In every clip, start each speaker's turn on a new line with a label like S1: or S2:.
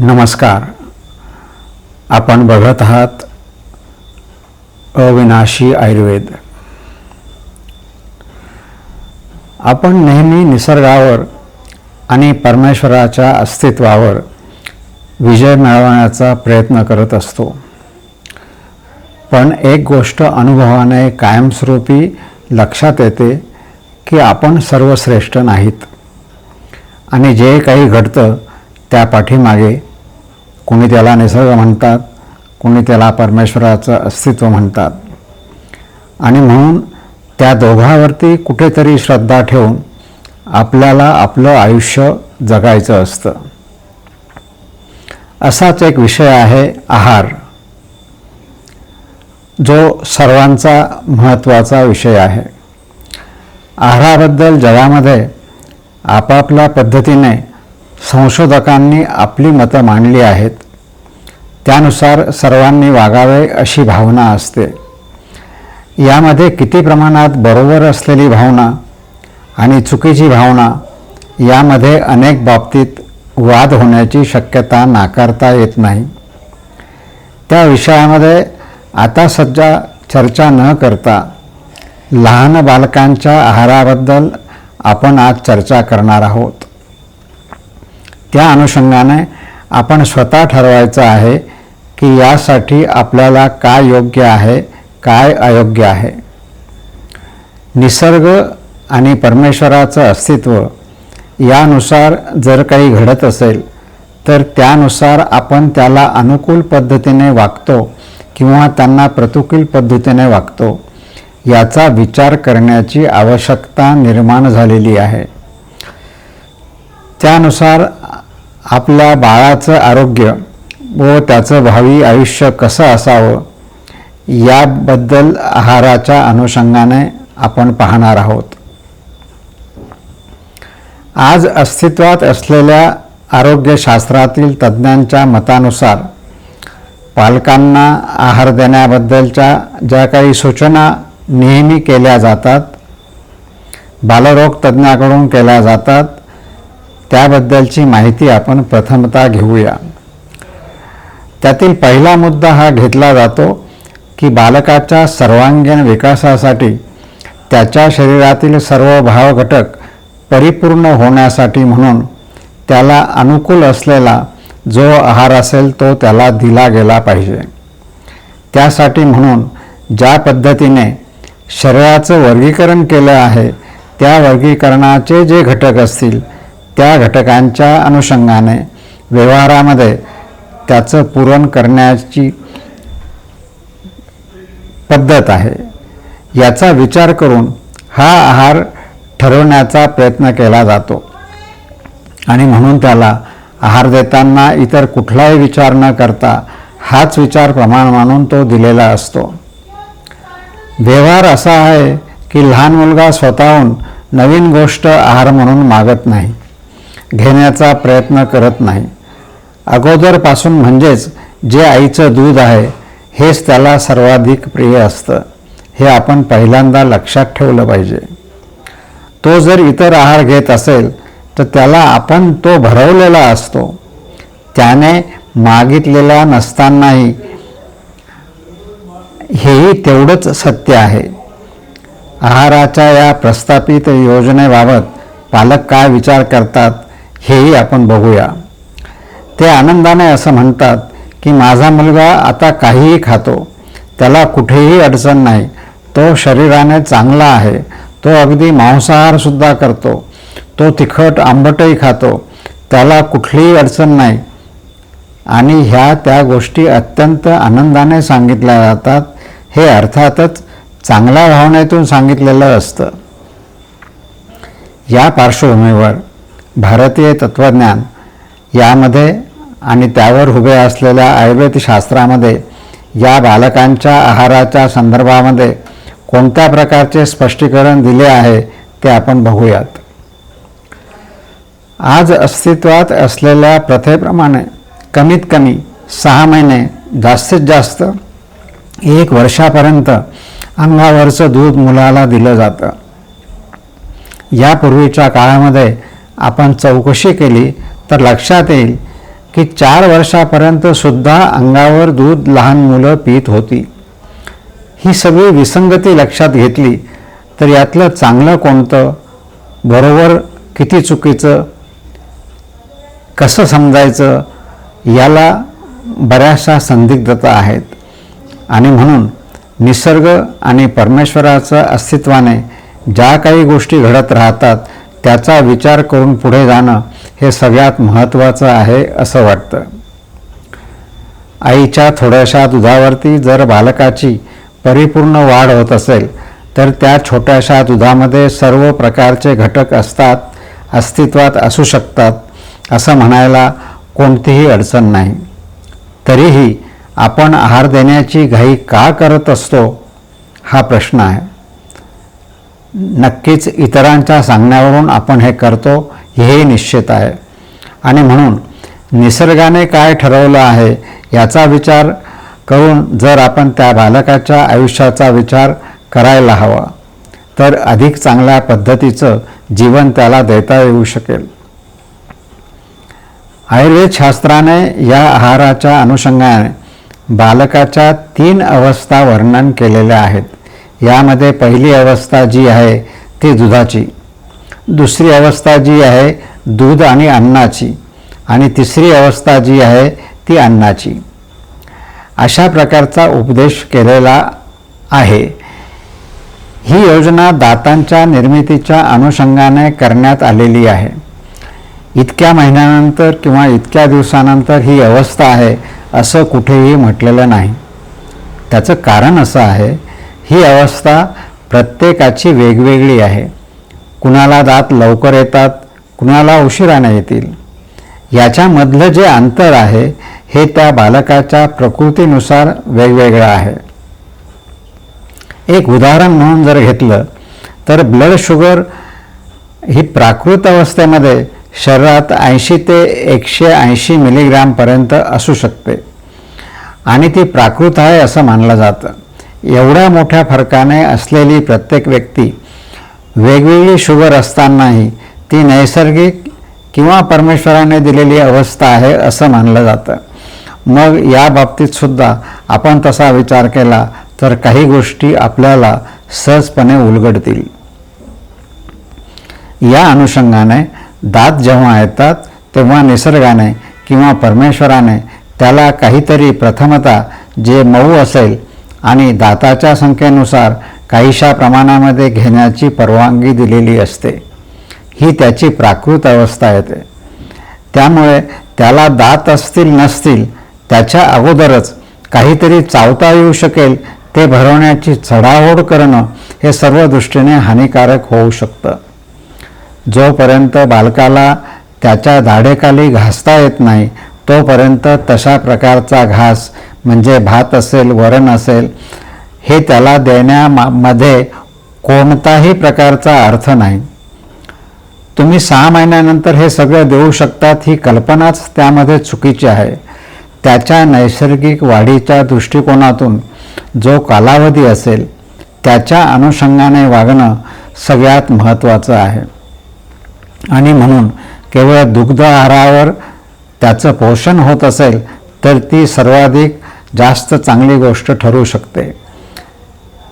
S1: नमस्कार. आपण बघत आहात अविनाशी आयुर्वेद. आपण नेहमी निसर्गावर आणि परमेश्वराच्या अस्तित्वावर विजय मिळवण्याचा प्रयत्न करत असतो. पण एक गोष्ट अनुभवाने कायमस्वरूपी लक्षात येते की आपण सर्वश्रेष्ठ नाहीत. आणि जे काही घडतं त्या पाठीमागे कोणी त्याला निसर्ग म्हणतात कोणी त्याला परमेश्वराचं अस्तित्व म्हणतात. आणि म्हणून त्या दोघावरती कुठेतरी श्रद्धा ठेवून आपल्याला आपलं आयुष्य जगायचं असतं. असाच एक विषय आहे आहार. जो सर्वांचा महत्त्वाचा विषय आहे. आहाराबद्दल जगामध्ये आपापल्या पद्धतीने संशोधकांनी आपली मतं मांडली आहेत. त्यानुसार सर्वांनी वागावे अशी भावना असते. यामध्ये किती प्रमाणात बरोबर असलेली भावना आणि चुकीची भावना यामध्ये अनेक बाबतीत वाद होण्याची शक्यता नाकारता येत नाही. त्या विषयामध्ये आता सध्या चर्चा न करता लहान बालकांच्या आहाराबद्दल आपण आज चर्चा करणार आहोत. त्या अनुषंगाने आपण स्वतः ठरवायचं आहे की यासाठी आपल्याला काय योग्य आहे काय अयोग्य आहे. निसर्ग आणि परमेश्वराचं अस्तित्व यानुसार जर काही घडत असेल तर त्यानुसार आपण त्याला अनुकूल पद्धतीने वागतो किंवा त्यांना प्रतिकूल पद्धतीने वागतो याचा विचार करण्याची आवश्यकता निर्माण झालेली आहे. त्यानुसार आपल्या बाळाचं आरोग्य व त्याचं भावी आयुष्य कसं असावं याबद्दल आहाराच्या अनुषंगाने आपण पाहणार आहोत. आज अस्तित्वात असलेल्या आरोग्यशास्त्रातील तज्ज्ञांच्या मतानुसार पालकांना आहार देण्याबद्दलच्या ज्या काही सूचना नेहमी केल्या जातात बालरोग तज्ज्ञाकडून केल्या जातात त्याबद्दलची माहिती आपण प्रथमतः घेऊया. त्यातील पहिला मुद्दा हा घेतला जातो की बालकाच्या सर्वांगीण विकासासाठी त्याच्या शरीरातील सर्व भावघटक परिपूर्ण होण्यासाठी म्हणून त्याला अनुकूल असलेला जो आहार असेल तो त्याला दिला गेला पाहिजे. त्यासाठी म्हणून ज्या पद्धतीने शरीराचं वर्गीकरण केलं आहे त्या वर्गीकरणाचे जे घटक असतील त्या घटकांच्या अनुषंगाने व्यवहारामध्ये त्याचं पूरण करण्याची पद्धत आहे. याचा विचार करून हा आहार ठरवण्याचा प्रयत्न केला जातो. आणि म्हणून त्याला आहार देताना इतर कुठलाही विचार न करता हाच विचार प्रमाण मानून तो दिलेला असतो. व्यवहार असा आहे की लहान मुलगा स्वतःहून नवीन गोष्ट आहार म्हणून मागत नाही. घेण्याचा प्रयत्न करत नाही. अगोदरपासून म्हणजेच जे आईचं दूध आहे हेच त्याला सर्वाधिक प्रिय असतं. हे आपण पहिल्यांदा लक्षात ठेवलं पाहिजे. तो जर इतर आहार घेत असेल तर त्याला आपण तो भरवलेला असतो. त्याने मागितलेला नसतानाही हेही तेवढंच सत्य आहे. आहाराच्या या प्रस्थापित योजनेबाबत पालक काय विचार करतात? हेही आपण बघूया. ते आनंदाने असं म्हणतात की माझा मुलगा आता काहीही खातो त्याला कुठेही अडचण नाही. तो शरीराने चांगला आहे. तो अगदी मांसाहारसुद्धा करतो. तो तिखट आंबटही खातो. त्याला कुठलीही अडचण नाही. आणि ह्या त्या गोष्टी अत्यंत आनंदाने सांगितल्या जातात. हे अर्थातच चांगल्या भावनेतून सांगितलेलं असतं. या पार्श्वभूमीवर भारतीय तत्त्वज्ञान यामध्ये आणि त्यावर उभे असलेल्या आयुर्वेद शास्त्रामध्ये या बालकांच्या आहाराच्या संदर्भामध्ये कोणत्या प्रकारचे स्पष्टीकरण दिले आहे ते आपण बघूयात. आज अस्तित्वात असलेल्या प्रथेप्रमाणे कमीत कमी सहा महिने जास्तीत जास्त एक वर्षापर्यंत अंगावरचं दूध मुलाला दिलं जातं. यापूर्वीच्या काळामध्ये आपण चौकशी केली तर लक्षात येईल की चार वर्षापर्यंत सुद्धा अंगावर दूध लहान मुलं पित होती. ही सगळी विसंगती लक्षात घेतली तर यातलं चांगलं कोणतं? बरोबर किती चुकीचं? कसं समजायचं? याला बऱ्याचशा संदिग्धता आहेत. आणि म्हणून निसर्ग आणि परमेश्वराचं अस्तित्वाने ज्या काही गोष्टी घडत राहतात त्याचा विचार करून पुढे जाणं हे सगळ्यात महत्त्वाचं आहे असं वाटतं. आईच्या थोड्याशा दुधावरती जर बालकाची परिपूर्ण वाढ होत असेल तर त्या छोट्याशा दुधामध्ये सर्व प्रकारचे घटक असतात अस्तित्वात असू शकतात असं म्हणायला कोणतीही अडचण नाही. तरीही आपण आहार देण्याची घाई का करत असतो हा प्रश्न आहे. नक्कीच इतरांच्या सांगण्यावरून आपण हे करतो हेही निश्चित आहे. आणि म्हणून निसर्गाने काय ठरवलं आहे याचा विचार करून जर आपण त्या बालकाच्या आयुष्याचा विचार करायला हवा तर अधिक चांगल्या पद्धतीचं जीवन त्याला देता येऊ शकेल. आयुर्वेद शास्त्राने या आहाराच्या अनुषंगाने बालकाच्या तीन अवस्था वर्णन केलेल्या आहेत. यामध्ये पहिली अवस्था जी आहे ती दुधाची. दुसरी अवस्था जी आहे दूध आणि अन्नाची. आणि तिसरी अवस्था जी आहे ती अन्नाची. अशा प्रकारचा उपदेश केलेला आहे. ही योजना दातांच्या निर्मितीच्या अनुषंगाने करण्यात आलेली आहे. इतक्या महिन्यानंतर किंवा इतक्या दिवसानंतर ही अवस्था आहे असं कुठेही म्हटलेलं नाही. त्याचं कारण असं आहे ही अवस्था प्रत्येकाची वेगवेगळी आहे. कुणाला दात लवकर येतात कुणाला उशिराने येतील. याच्यामधलं जे अंतर आहे हे त्या बालकाच्या प्रकृतीनुसार वेगवेगळं आहे. एक उदाहरण म्हणून जर घेतलं तर ब्लड शुगर ही प्राकृत अवस्थेमध्ये शरीरात ऐंशी ते एकशे ऐंशी मिलीग्रामपर्यंत असू शकते. आणि ती प्राकृत आहे असं मानलं जातं. एवढ्या मोठ्या फरकाने असलेली प्रत्येक व्यक्ती वेगवेगळी शुगर असतानाही ती नैसर्गिक किंवा परमेश्वराने दिलेली अवस्था आहे असं मानलं जातं. मग या बाबतीत सुद्धा आपण तसा विचार केला तर काही गोष्टी आपल्याला सहजपणे उलगडतील. या अनुषंगाने दात जेव्हा येतात तेव्हा निसर्गाने किंवा परमेश्वराने त्याला काहीतरी प्रथमता जे मऊ असेल आणि दाताच्या संख्येनुसार काहीशा प्रमाणामध्ये घेण्याची परवानगी दिलेली असते. ही त्याची प्राकृत अवस्था येते. त्यामुळे त्याला दात असतील नसतील त्याच्या अगोदरच काहीतरी चावता येऊ शकेल ते भरवण्याची चढाओढ करणं हे सर्व दृष्टीने हानिकारक होऊ शकतं. जोपर्यंत बालकाला त्याच्या दाढेखाली घासता येत नाही तोपर्यंत तशा प्रकारचा घास म्हणजे भात असेल वरण असेल हे त्याला देण्यामध्ये कोणताही प्रकारचा अर्थ नाही. तुम्ही सहा महिन्यानंतर हे सगळं देऊ शकतात ही कल्पनाच त्यामध्ये चुकीची आहे. त्याच्या नैसर्गिक वाढीच्या दृष्टिकोनातून जो कालावधी असेल त्याच्या अनुषंगाने वागणं सगळ्यात महत्त्वाचं आहे. आणि म्हणून केवळ दुग्ध आहारावर त्याचं पोषण होत असेल तर ती सर्वाधिक जास्त चांगली गोष्ट ठरू शकते.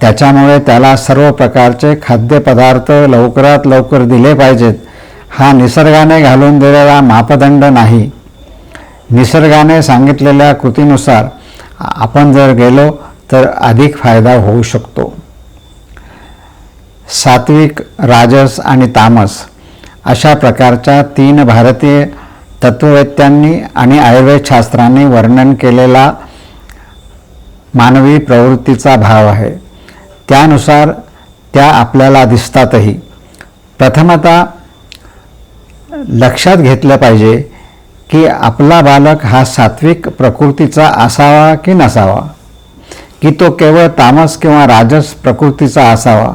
S1: त्याच्यामुळे त्याला सर्व प्रकारचे खाद्यपदार्थ लवकरात लवकर दिले पाहिजेत. हा निसर्गाने घालून दिलेला मापदंड नाही. निसर्गाने सांगितलेल्या कृतीनुसार आपण जर गेलो तर अधिक फायदा होऊ शकतो. सात्विक राजस आणि तामस अशा प्रकारच्या तीन भारतीय तत्ववेत्यांनी आणि आयुर्वेद शास्त्रांनी वर्णन केलेला मानवी प्रवृत्तीचा भाव आहे. त्यानुसार त्या आपल्याला दिसतातही. प्रथमतः लक्षात घेतलं पाहिजे की आपला बालक हा सात्विक प्रकृतीचा असावा की नसावा? की तो केवळ तामस किंवा राजस प्रकृतीचा असावा?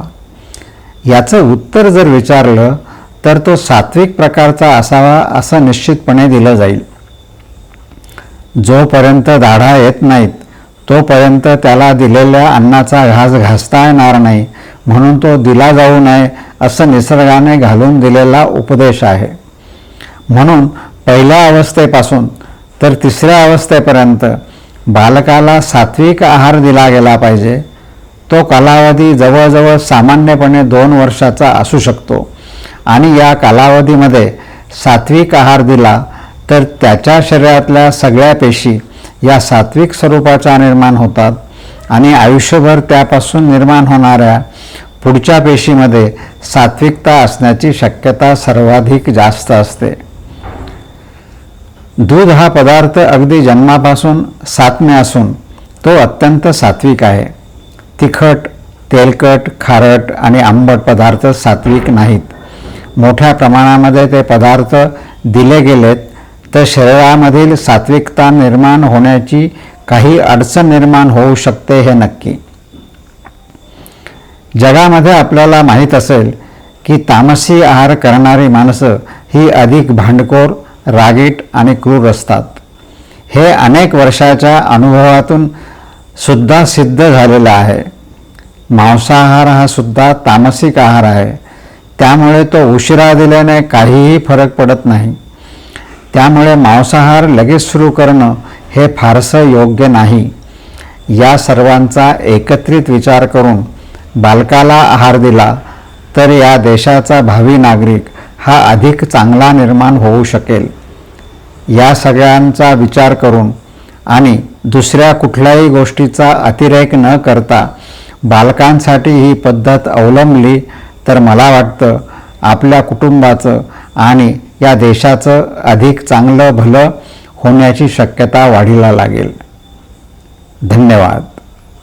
S1: याचं उत्तर जर विचारलं तर तो सात्विक प्रकारचा असावा असं निश्चितपणे दिलं जाईल. जोपर्यंत दाढा येत नाहीत तोपर्यंत त्याला दिलेल्या अन्नाचा घास घासता येणार नाही म्हणून तो दिला जाऊ नये असं निसर्गाने घालून दिलेला उपदेश आहे. म्हणून पहिल्या अवस्थेपासून तर तिसऱ्या अवस्थेपर्यंत बालकाला सात्विक आहार दिला गेला पाहिजे. तो कालावधी जवळजवळ सामान्यपणे दोन वर्षाचा असू शकतो आणि या कालावधीमध्ये सात्विक आहार दिला तर त्याच्या शरीरातल्या सगळ्या पेशी या सात्विक स्वरूपाचा निर्माण होतात आणि आयुष्यभर त्यापासून निर्माण होणाऱ्या पुढच्या पेशीमध्ये सात्विकता असण्याची शक्यता सर्वाधिक जास्त असते. दूध हा पदार्थ अगदी जन्मापासून सात्म्य असून तो अत्यंत सात्विक आहे. तिखट तेलकट खारट आणि आंबट पदार्थ सात्विक नाहीत. मोठ्या प्रमाणामध्ये ते पदार्थ दिले गेलेत तर शरीरामधील सात्विकता निर्माण होण्याची काही अडचण निर्माण होऊ शकते हे नक्की. जगामध्ये आपल्याला माहीत असेल की तामसी आहार करणारी माणसं ही अधिक भांडखोर रागीट आणि क्रूर असतात. हे अनेक वर्षाच्या अनुभवातून सुद्धा सिद्ध झालेलं आहे. मांसाहार हा सुद्धा तामसिक आहार आहे. त्यामुळे तो उशिरा दिल्याने काहीही फरक पडत नाही. त्यामुळे मांसाहार लगेच सुरू करणं हे फारसं योग्य नाही. या सर्वांचा एकत्रित विचार करून बालकाला आहार दिला तर या देशाचा भावी नागरिक हा अधिक चांगला निर्माण होऊ शकेल. या सगळ्यांचा विचार करून आणि दुसऱ्या कुठल्याही गोष्टीचा अतिरेक न करता बालकांसाठी ही पद्धत अवलंबली तर मला वाटतं आपल्या कुटुंबाचं आणि या देशाचं अधिक चांगलं भलं होण्याची शक्यता वाढीला लागेल. धन्यवाद.